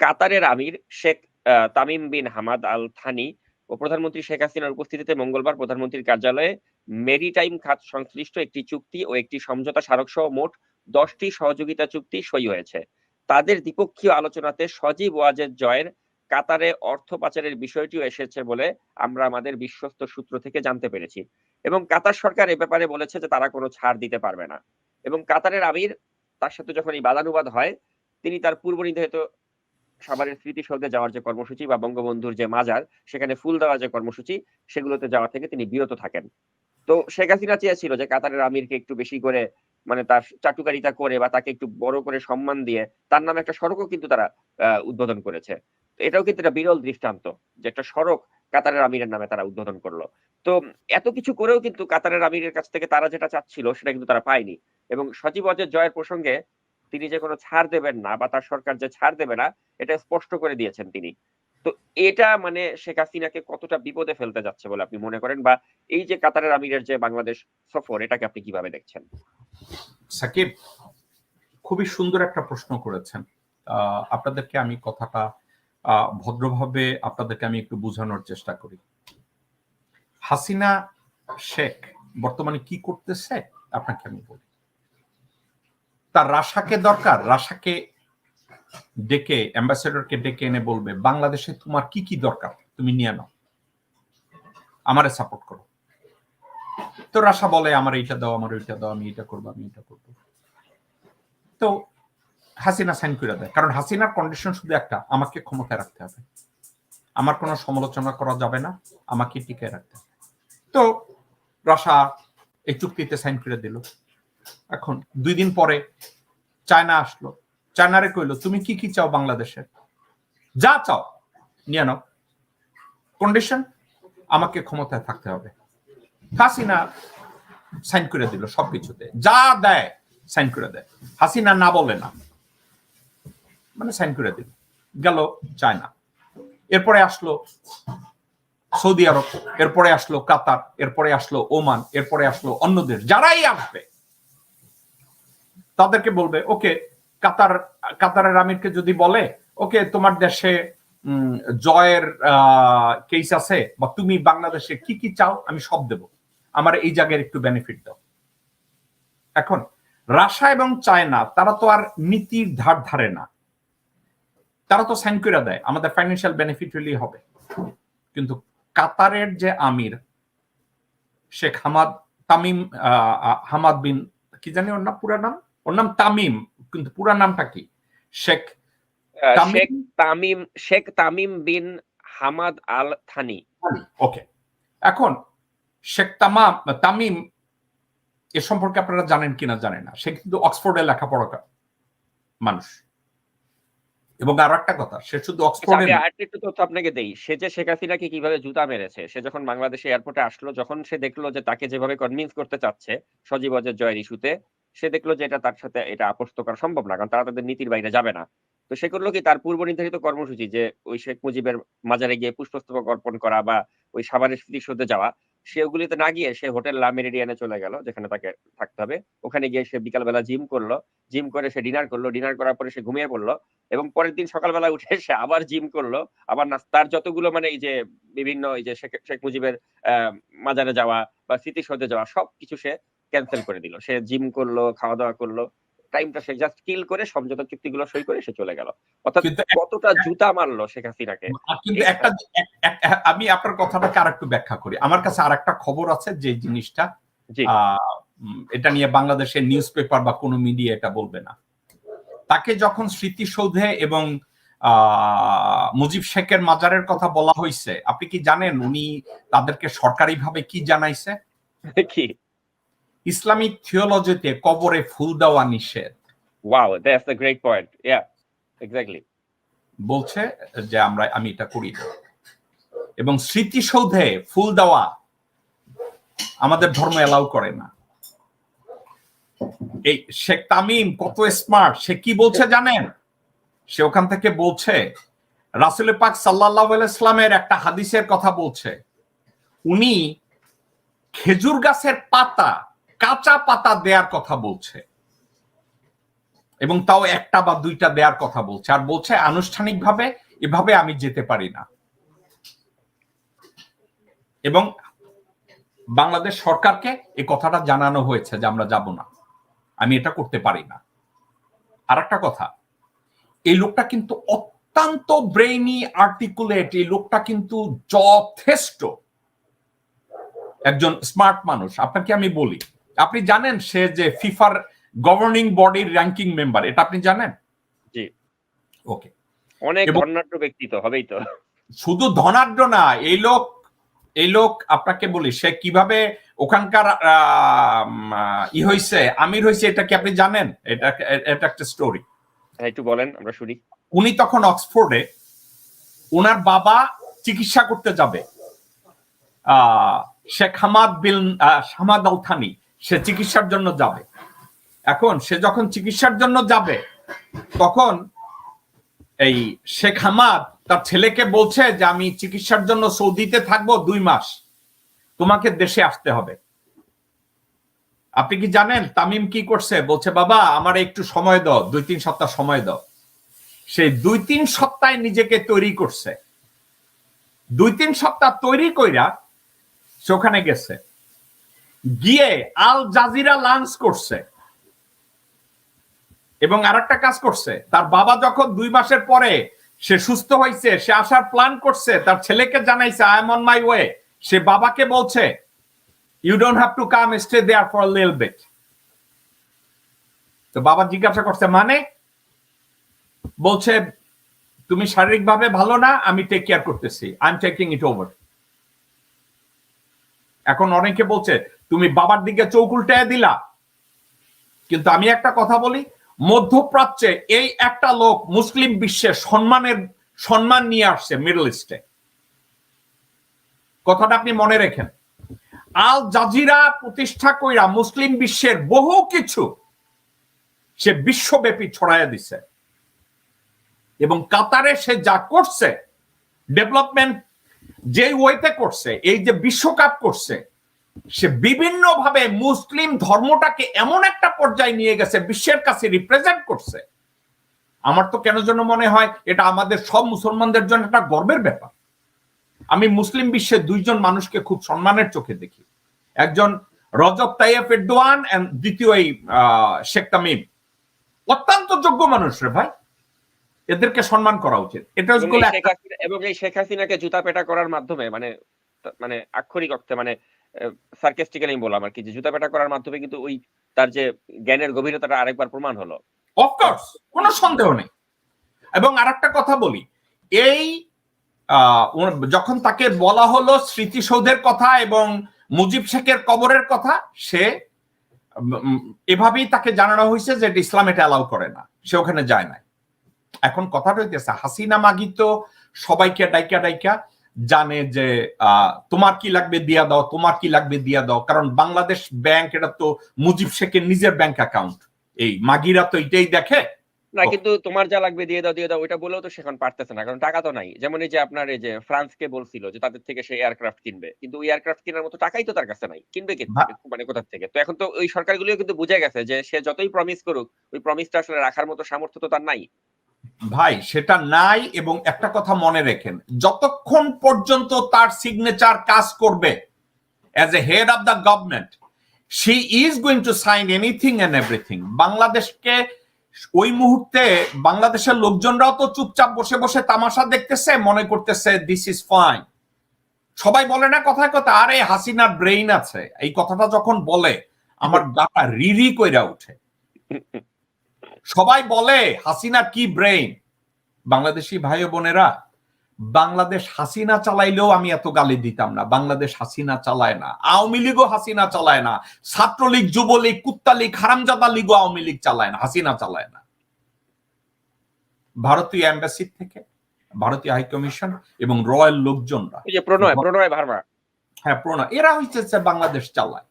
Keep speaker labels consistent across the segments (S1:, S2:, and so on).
S1: কাতারের আমির Sheikh Tamim bin Hamad Al Thani ও প্রধানমন্ত্রী শেখ হাসিনার উপস্থিতিতে মঙ্গলবার প্রধানমন্ত্রীর কার্যালয়ে মেরিটাইম খাত সংশ্লিষ্ট একটি চুক্তি ও একটি সমঝোতা স্মারক সহ মোট দশটি সহযোগিতা চুক্তি সই হয়েছে। তাদের দ্বিপক্ষীয় আলোচনাতে সজীব ওয়াজেদ জয়ের কাতারে অর্থ পাচারের বিষয়টিও এসেছে বলে আমরা আমাদের বিশ্বস্ত সূত্র থেকে জানতে পেরেছি এবং কাতার সরকার এ ব্যাপারে বলেছে যে তারা কোনো ছাড় দিতে পারবে না। এবং কাতারের আমির তার সাথে যখন এই বাদানুবাদ হয়, তিনি তার পূর্ব নির্ধারিত সাভারের স্মৃতিসৌধে যাওয়ার যে কর্মসূচি বা বঙ্গবন্ধুর যে মাজার, সেখানে ফুল দেওয়ার যে কর্মসূচি, সেগুলোতে যাওয়া থেকে তিনি বিরত থাকেন। তো শেখ হাসিনা চেয়েছিল যে কাতারের আমিরকে একটু বেশি করে মানে তার চাটুকারিতা করে বা তাকে একটু বড় করে সম্মান দিয়ে তার নামে একটা সড়কও কিন্তু তারা উদ্বোধন করেছে। এটাও কিন্তু একটা বিরল দৃষ্টান্ত যে একটা সড়ক কাতারের আমিরের নামে তারা উদ্বোধন করল। তো এত কিছু করেও কিন্তু কাতারের আমিরের কাছ থেকে তারা যেটা চাচ্ছিল সেটা কিন্তু তারা পায়নি। এবং সচিব অজের জয়ের প্রসঙ্গে তিনি যে কোনো ছাড় দেবেন না বা তার সরকার যে ছাড় দেবে না, এটা স্পষ্ট করে দিয়েছেন তিনি। তো এটা মানে শেখ হাসিনাকে কতটা বিপদে ফেলতে যাচ্ছে বলে আপনি মনে করেন? বা এই যে কাতারের আমিরের যে বাংলাদেশ সফর, এটাকে আপনি কীভাবে দেখছেন?
S2: সাকিব, খুবই সুন্দর একটা প্রশ্ন করেছেন। আপনাদেরকে আমি কথাটা ভদ্রভাবে আপনাদেরকে আমি একটু বোঝানোর চেষ্টা করি। হাসিনা, শেখ, বর্তমানে কি করতেছে? আপনাকে আমি বলি। তার রাশাকে দরকার? রাশাকে ডেকে, অ্যাম্বাসেডরকে ডেকে এনে বলবে, বাংলাদেশে তোমার কি কি দরকার? তুমি নিয়ে নাও। আমারে সাপোর্ট করো। তো রাশা বলে, আমার এইটা দাও, আমার ওইটা দাও, আমি এটা করব, আমি এটা করব। তো হাসিনা সাইন করে দেয়। কারণ হাসিনার কন্ডিশন শুধু একটা, আমাকে ক্ষমতায় রাখতে হবে। আমার কোনো সমালোচনা করা যাবে না, আমাকে টিকে রাখতে হবে। তো রাশা এই চুক্তিতে সাইন করে দিল। এখন দুই দিন পরে চায়না আসলো। চায়নারে কইলো, তুমি কি কি চাও বাংলাদেশে? যা চাও, নিয়ে নাও। কন্ডিশন আমাকে ক্ষমতায় থাকতে হবে। হাসিনা সাইন করে দিল সবকিছুতে। যা দেয়, সাইন করে দেয়। হাসিনা না বলে না। মানে সাইন করে দিল। গেল চায়না। এরপরে আসলো সৌদি আরব, এরপরে আসলো কাতার, এরপরে আসলো ওমান, এরপরে আসলো অন্য দেশ। যারাই আসবে তাদেরকে বলবে, ওকে, কাতার, কাতারের আমিরকে যদি বলে, ওকে, তোমার দেশে জয়ের কেস আছে, বা তুমি বাংলাদেশে কি কি চাও, আমি সব দেব। আমার এই জায়গায় একটু বেনিফিট দাও। এখন রাশা এবং চায়না, তারা তো আর নীতির ধার ধারে না। তারা তো সাইন দেয়, আমাদের ফাইন্যান্সিয়াল বেনিফিট হলেই হবে। কিন্তু কাতারের যে আমির, Sheikh Hamad, Tamim Hamad bin, কি জানি ওর নাম, পুরা নাম? ওর নাম তামিম কিন্তু পুরা নামটা কি? Sheikh
S1: Sheikh Tamim Sheikh Tamim bin Hamad Al Thani.
S2: Okay এখন শেখ তামাম তামিম এ সম্পর্কে আপনারা জানেন কিনা জানেন না। সে কিন্তু অক্সফোর্ডে লেখাপড়া মানুষ। এবং আর একটা কথা সে শুধু অক্সফোর্ডে
S1: আচ্ছা, একটু তথ্য আপনাকে দেই। সে যে শেখ হাসিনাকে কীভাবে জুতা মেরেছে সে যখন বাংলাদেশে এয়ারপোর্টে আসলো যখন সে দেখল যে তাকে যেভাবে কনভিন্স করতে চাচ্ছে সজীব অজয় জয়ের ইস্যুতে সে দেখল যে এটা তার সাথে এটা আপস্ত করা সম্ভব না, কারণ তারা তাদের নীতির বাইরে যাবে না। তো সে করল কি? তার পূর্ব নির্ধারিত কর্মসূচি যে ওই শেখ মুজিবের মাজারে গিয়ে পুষ্পস্তবক অর্পণ করা বা ওই সাভারের স্মৃতিসৌধে যাওয়া, সে ওগুলিতে না গিয়ে সে হোটেল লা মেরিডিয়ানে চলে গেল, যেখানে তাকে থাকতে হবে। ওখানে গিয়ে সে বিকালবেলা জিম করল। জিম করে সে ডিনার করল। ডিনার করার পরে সে ঘুমিয়ে পড়ল এবং পরের দিন সকালবেলা উঠে সে আবার জিম করল। আবার না তার যতগুলো মানে এই যে বিভিন্ন এই যে শেখ মুজিবের মাজারে যাওয়া বা স্মৃতিসৌধে যাওয়া সব কিছু সে ক্যান্সেল করে দিল। সে জিম করল খাওয়া দাওয়া করল টাইমটা সে জাস্ট কিল করে সমঝোতা চুক্তিগুলো সই করে সে চলে গেল। অর্থাৎ কতটা জুতা মারলো শেখ হাসিনাকে?
S2: কিন্তু একটা আমি আপনার কথাটাকে আর একটু ব্যাখ্যা করি। আমার কাছে আর একটা খবর আছে যে জিনিসটা এটা নিয়ে বাংলাদেশের নিউজ পেপার বা কোনো মিডিয়া এটা বলবে না। তাকে যখন স্মৃতিসৌধে এবং মুজিব শেখের মাজারের কথা বলা হয়েছে আপনি কি জানেন উনি তাদেরকে সরকারিভাবে কি জানাইছে?
S1: কি?
S2: ইসলামিক থিওলজিতে কবরে ফুল দেওয়া নিষেধ।
S1: Wow that's a great point yeah exactly
S2: বলছে যে আমরা আমি এটা করি না। এবং স্মৃতিসৌধে ফুল দেওয়া আমাদের ধর্ম এলাউ করে না। এই শেখ তামিম কত স্মার্ট সে কি বলছে জানেন? সে ওখান থেকে বলছে রাসুল পাক সাল্লাহ ইসলামের একটা হাদিসের কথা বলছে। উনি খেজুর গাছের পাতা কাঁচা পাতা দেওয়ার কথা বলছে। এবং তাও একটা বা দুইটা দেওয়ার কথা বলছে। আর বলছে, আনুষ্ঠানিকভাবে এভাবে আমি যেতে পারি না। এবং বাংলাদেশ সরকারকে এই কথাটা জানানো হয়েছে যে আমরা যাব না। আমি এটা করতে পারি না। আর একটা কথা, এই লোকটা কিন্তু অত্যন্ত ব্রেইনি, আর্টিকুলেট, এই লোকটা কিন্তু যথেষ্ট। একজন স্মার্ট মানুষ, আপনাকে আমি বলি আপনি জানেন সে যে ফিফার গভর্নিং বডির র্যাঙ্কিং মেম্বার এটা আপনি জানেন?
S1: জি।
S2: ওকে
S1: অনেক ধর্নাঢ্য ব্যক্তি তো হবেই তো।
S2: শুধু ধনাঢ্য না এই লোক এই লোক আপনাকে বলি সে কীভাবে ওখানকার ই হয়েছে আমির হয়েছে এটা কি আপনি জানেন? এটা এটা একটা স্টোরি
S1: হ্যাঁ, একটু বলেন আমরা শুনি।
S2: উনি তখন অক্সফোর্ডে ওনার বাবা চিকিৎসা করতে যাবে। আহ, Sheikh Hamad bin Hamad Al Thani সে চিকিৎসার জন্য যাবে। এখন সে যখন চিকিৎসার জন্য যাবে, তখন এই শেখ হামাদ তার ছেলেকে বলছে যে, আমি চিকিৎসার জন্য সৌদিতে থাকব দুই মাস। তোমাকে দেশে আসতে হবে। আপনি কি জানেন তামিম কি করছে? বলছে, বাবা, আমার একটু সময় দাও, দুই তিন সপ্তাহ সময় দাও। সেই দুই তিন সপ্তাহে নিজেকে তৈরি করছে। দুই তিন সপ্তাহ তৈরি কইরা সে ওখানে গেছে। গিয়ে আল জাজিরা লাঞ্চ করছে। এবং আর একটা কাজ করছে, তার বাবা যখন দুই মাসের পরে সে সুস্থ হয়েছে, সে আসার প্ল্যান করছে, তার ছেলেকে জানাইছে I am on my way সে বাবাকে বলছে you don't have to come stay there for lil bit তো বাবা জিজ্ঞাসা করছে মানে? বলছে, তুমি শারীরিকভাবে ভালো না, আমি টেক কেয়ার করতেছি I am taking it over এখন অনেকে বলছে তুমি বাবার দিকে চৌক উল্টায় দিলা। কিন্তু আমি একটা কথা বলি, মধ্যপ্রাচ্যে এই একটা লোক মুসলিম বিশ্বে সম্মানের, সম্মান নিয়ে আসছে মিডল ইস্টে কথাটা আপনি মনে রেখেন। আল জাজিরা প্রতিষ্ঠা কইরা মুসলিম বিশ্বের বহু কিছু সে বিশ্বব্যাপী ছড়াইয়া দিছে। এবং কাতারে সে যা করছে, ডেভেলপমেন্ট যে ওয়েতে করছে, এই যে বিশ্বকাপ করছে সে বিভিন্ন ভাবে মুসলিম ধর্মটাকে এমন একটা পর্যায়ে নিয়ে গেছে বিশ্বের কাছে রিপ্রেজেন্ট করছে। আমার তো কেন জন্য মনে হয় এটা আমাদের সব মুসলমানদের জন্য একটা গর্বের ব্যাপার। আমি মুসলিম বিশ্বের দুইজন মানুষকে খুব সম্মানের চোখে দেখি। একজন রজব তাইয়েফ and দ্বিতীয় এই শেখ তামিম। অত্যন্ত যোগ্য মানুষ রে ভাই। এদেরকে সম্মান করা উচিত। এটা
S1: এবং এই শেখ হাসিনাকে জুতা পেটা করার মাধ্যমে মানে মানে আক্ষরিক অর্থে মানে সার্কেস্টিক্যালি বললাম আর কি যে জুতা পেটা করার মাধ্যমে কিন্তু ওই তার যে জ্ঞানের গভীরতাটা আরেকবার প্রমাণ হলো।
S2: অফকোর্স কোনো সন্দেহ নেই। এবং আরেকটা কথা বলি, এই যখন তাকে বলা হলো স্মৃতিসৌধের কথা এবং মুজিব শেখের কবরের কথা, সে এভাবেই তাকে জানানো হয়েছে যে এটা ইসলাম এটা অ্যালাউ করে না, সে ওখানে যায় না এখন কথাটা হইতেছে হাসিনা মাগি তো সবাইকে ডাইকা ডাইকা জানে যে তোমার কি লাগবে দিয়া দাও তোমার কি লাগবে দিয়া দাও। কারণ বাংলাদেশ ব্যাংক এটা তো মুজিব শেখের নিজের ব্যাংক অ্যাকাউন্ট এই মাগিরা তো এটাই দেখে।
S1: না কিন্তু তোমার যা লাগবে দিয়ে দাও দিয়ে দাও বলেও তো সেখানে পারতেছে না কারণ টাকা তো নাই। যেমন এই যে আপনার এই যে ফ্রান্সকে বলছিল যে তাদের থেকে সে এয়ারক্রাফট কিনবে কিন্তু ওই এয়ারক্রাফট কেনার মতো টাকাই তো তার কাছে নাই। কিনবে কি মানে কোথা থেকে? তো এখন তো ওই সরকারগুলিও কিন্তু বুঝে গেছে যে সে যতই প্রমিস করুক ওই প্রমিসটা আসলে রাখার মতো সামর্থ্য তো তার নাই।
S2: ভাই, সেটা নাই এবং একটা কথা মনে রেখেন, যতক্ষণ পর্যন্ত তার সিগনেচার কাজ করবে as a head of the government she is going to sign anything and everything বাংলাদেশকে ওই মুহূর্তে বাংলাদেশের লোকজনরাও তো চুপচাপ বসে বসে তামাশা দেখতেছে, মনে করতেছে দিস ইজ ফাইন সবাই বলে না কথায় কথা, আরে, হাসিনার ব্রেইন আছে। এই কথাটা যখন বলে, আমার গাটা রিরি কইরা উঠে। সবাই বলে হাসিনা কি ব্রেইন বাংলাদেশি ভাই বোনেরা বাংলাদেশ হাসিনা চালাইলেও আমি এত গালি দিতাম না। বাংলাদেশ হাসিনা চালায় না। আওয়ামী লীগও হাসিনা চালায় না। ছাত্রলীগ যুবলীগ কুত্তা লীগ হারামজাদা লীগও আওয়ামী লীগ চালায় না হাসিনা চালায় না। ভারতীয় এম্বাসি থেকে ভারতীয় হাইকমিশন এবং রয়্যাল লোকজনরা।
S1: প্রণয় প্রণয় ভার্মা।
S2: হ্যাঁ প্রণয়। এরা হচ্ছে বাংলাদেশ চালায়।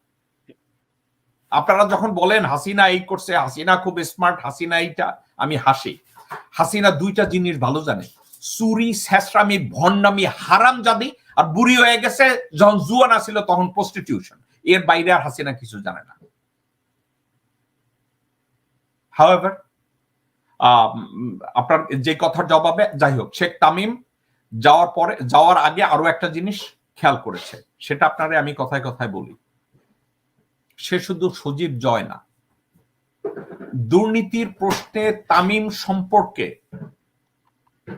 S2: আপনারা যখন বলেন, হাসিনা এই করছে, হাসিনা খুব স্মার্ট হাসিনা এইটা, আমি হাসি। হাসিনা দুইটা জিনিস ভালো জানে। চুরি শেষরামি ভন্ডামি হারাম জাদি আর বুড়ি হয়ে গেছে, যখন জুয়ান আসিল, তখন প্রস্টিটিউশন এর বাইরে আর হাসিনা কিছু জানে না। হাওয়েভার আপনার যে কথার জবাবে, যাই হোক, শেখ তামিম যাওয়ার পরে, যাওয়ার আগে আরও একটা জিনিস খেয়াল করেছে। সেটা আপনারে আমি কথায় কথায় বলি। সে শুধু সজীব জয় না। দুর্নীতির প্রশ্নে তামিম সম্পর্কে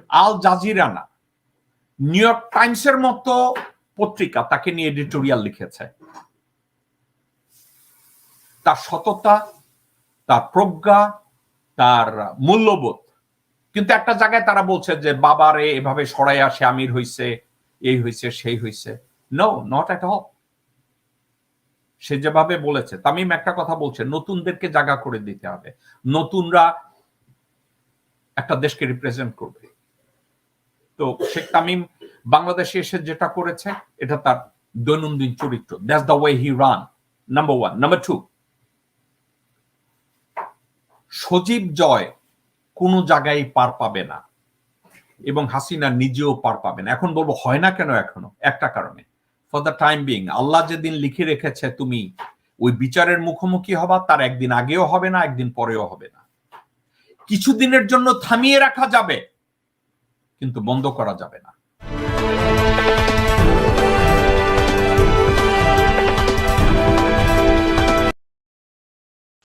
S2: আল জাজিরা না নিউ ইয়র্ক টাইমসের মতো পত্রিকা তাকে নিয়ে এডিটোরিয়াল লিখেছে। তার সততা, তার প্রজ্ঞা, তার মূল্যবোধ। কিন্তু একটা জায়গায় তারা বলছে যে, বাবারে, এভাবে সরাই আসে আমির হইছে, এই হইছে, সেই হইছে। নো নট এট অল সে যেভাবে বলেছে, তামিম একটা কথা বলছে, নতুনদেরকে জায়গা করে দিতে হবে। নতুনরা একটা দেশকে রিপ্রেজেন্ট করবে। তো শেখ তামিম বাংলাদেশে এসে যেটা করেছে, এটা তার দৈনন্দিন চরিত্র। That's the way he run number one number two Sajeeb Joy কোনো জায়গায় পার পাবে না এবং হাসিনা নিজেও পার পাবে না। এখন বলব, হয় না কেন এখনও? একটা কারণে। ফর দ্য টাইম বিং আল্লাহ যেদিন লিখে রেখেছে তুমি, ওই বিচারের মুখোমুখি হবা, তার একদিন আগেও হবে না, একদিন পরেও হবে না। কিছুদিনের জন্য থামিয়ে রাখা যাবে, কিন্তু বন্ধ করা যাবে না।